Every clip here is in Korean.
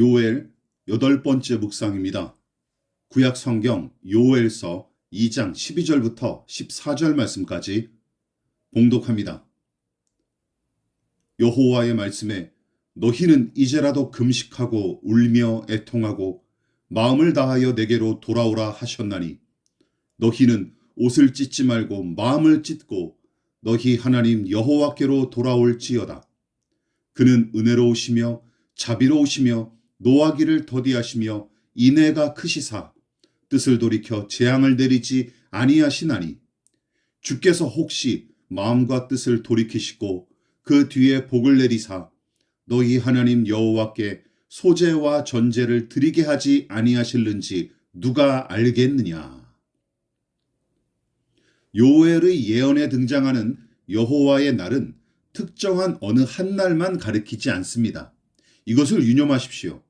요엘 여덟 번째 묵상입니다. 구약 성경 요엘서 2장 12절부터 14절 말씀까지 봉독합니다. 여호와의 말씀에 너희는 이제라도 금식하고 울며 애통하고 마음을 다하여 내게로 돌아오라 하셨나니 너희는 옷을 찢지 말고 마음을 찢고 너희 하나님 여호와께로 돌아올지어다. 그는 은혜로우시며 자비로우시며 노하기를 더디하시며 인애가 크시사 뜻을 돌이켜 재앙을 내리지 아니하시나니 주께서 혹시 마음과 뜻을 돌이키시고 그 뒤에 복을 내리사 너희 하나님 여호와께 소재와 전제를 드리게 하지 아니하실는지 누가 알겠느냐 요엘의 예언에 등장하는 여호와의 날은 특정한 어느 한 날만 가리키지 않습니다. 이것을 유념하십시오.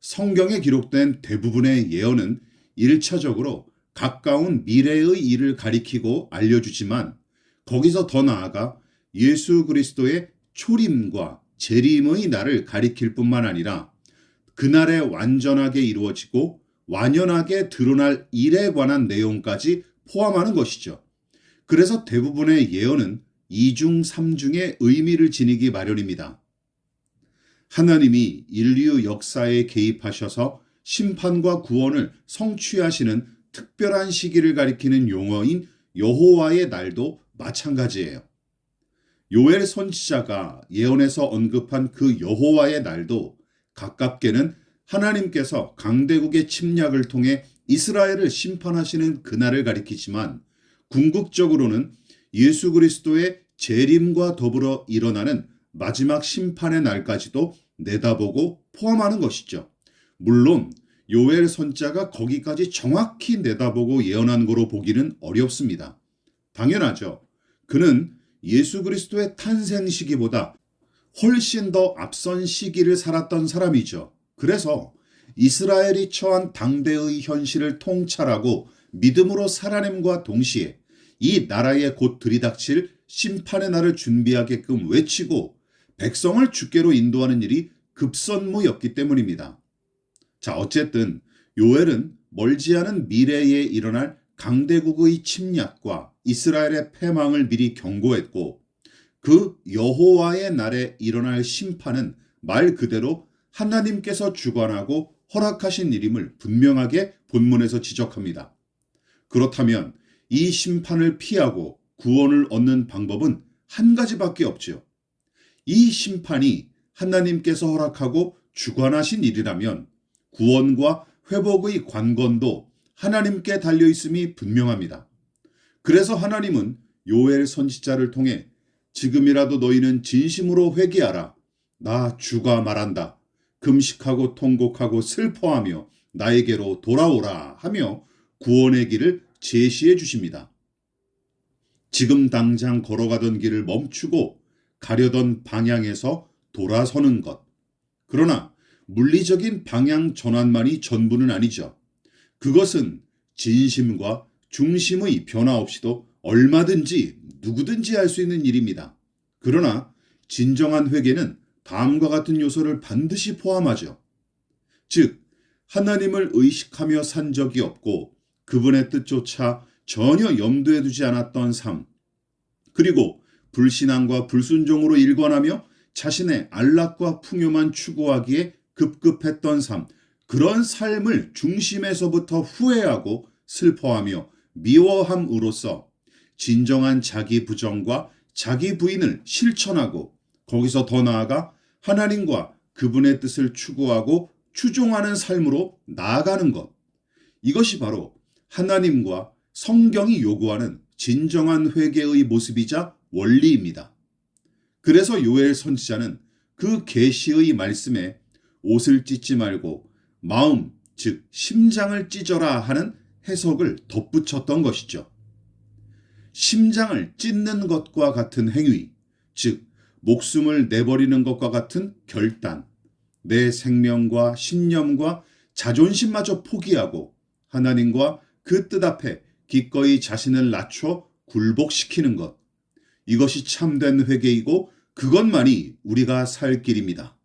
성경에 기록된 대부분의 예언은 1차적으로 가까운 미래의 일을 가리키고 알려주지만 거기서 더 나아가 예수 그리스도의 초림과 재림의 날을 가리킬 뿐만 아니라 그날에 완전하게 이루어지고 완연하게 드러날 일에 관한 내용까지 포함하는 것이죠. 그래서 대부분의 예언은 이중 삼중의 의미를 지니기 마련입니다. 하나님이 인류 역사에 개입하셔서 심판과 구원을 성취하시는 특별한 시기를 가리키는 용어인 여호와의 날도 마찬가지예요. 요엘 선지자가 예언에서 언급한 그 여호와의 날도 가깝게는 하나님께서 강대국의 침략을 통해 이스라엘을 심판하시는 그날을 가리키지만 궁극적으로는 예수 그리스도의 재림과 더불어 일어나는 마지막 심판의 날까지도 내다보고 포함하는 것이죠. 물론 요엘 선자가 거기까지 정확히 내다보고 예언한 거로 보기는 어렵습니다. 당연하죠. 그는 예수 그리스도의 탄생 시기보다 훨씬 더 앞선 시기를 살았던 사람이죠. 그래서 이스라엘이 처한 당대의 현실을 통찰하고 믿음으로 살아냄과 동시에 이 나라에 곧 들이닥칠 심판의 날을 준비하게끔 외치고 백성을 주께로 인도하는 일이 급선무였기 때문입니다. 자, 어쨌든 요엘은 멀지 않은 미래에 일어날 강대국의 침략과 이스라엘의 패망을 미리 경고했고 그 여호와의 날에 일어날 심판은 말 그대로 하나님께서 주관하고 허락하신 일임을 분명하게 본문에서 지적합니다. 그렇다면 이 심판을 피하고 구원을 얻는 방법은 한 가지밖에 없지요. 이 심판이 하나님께서 허락하고 주관하신 일이라면 구원과 회복의 관건도 하나님께 달려 있음이 분명합니다. 그래서 하나님은 요엘 선지자를 통해 지금이라도 너희는 진심으로 회개하라. 나 주가 말한다. 금식하고 통곡하고 슬퍼하며 나에게로 돌아오라 하며 구원의 길을 제시해 주십니다. 지금 당장 걸어가던 길을 멈추고 가려던 방향에서 돌아서는 것. 그러나 물리적인 방향 전환만이 전부는 아니죠. 그것은 진심과 중심의 변화 없이도 얼마든지 누구든지 할 수 있는 일입니다. 그러나 진정한 회개는 다음과 같은 요소를 반드시 포함하죠. 즉, 하나님을 의식하며 산 적이 없고 그분의 뜻조차 전혀 염두에 두지 않았던 삶, 그리고 불신앙과 불순종으로 일관하며 자신의 안락과 풍요만 추구하기에 급급했던 삶, 그런 삶을 중심에서부터 후회하고 슬퍼하며 미워함으로써 진정한 자기 부정과 자기 부인을 실천하고 거기서 더 나아가 하나님과 그분의 뜻을 추구하고 추종하는 삶으로 나아가는 것. 이것이 바로 하나님과 성경이 요구하는 진정한 회개의 모습이자 원리입니다. 그래서 요엘 선지자는 그 계시의 말씀에 옷을 찢지 말고 마음, 즉 심장을 찢어라 하는 해석을 덧붙였던 것이죠. 심장을 찢는 것과 같은 행위, 즉 목숨을 내버리는 것과 같은 결단, 내 생명과 신념과 자존심마저 포기하고 하나님과 그 뜻 앞에 기꺼이 자신을 낮춰 굴복시키는 것. 이것이 참된 회개이고 그것만이 우리가 살 길입니다.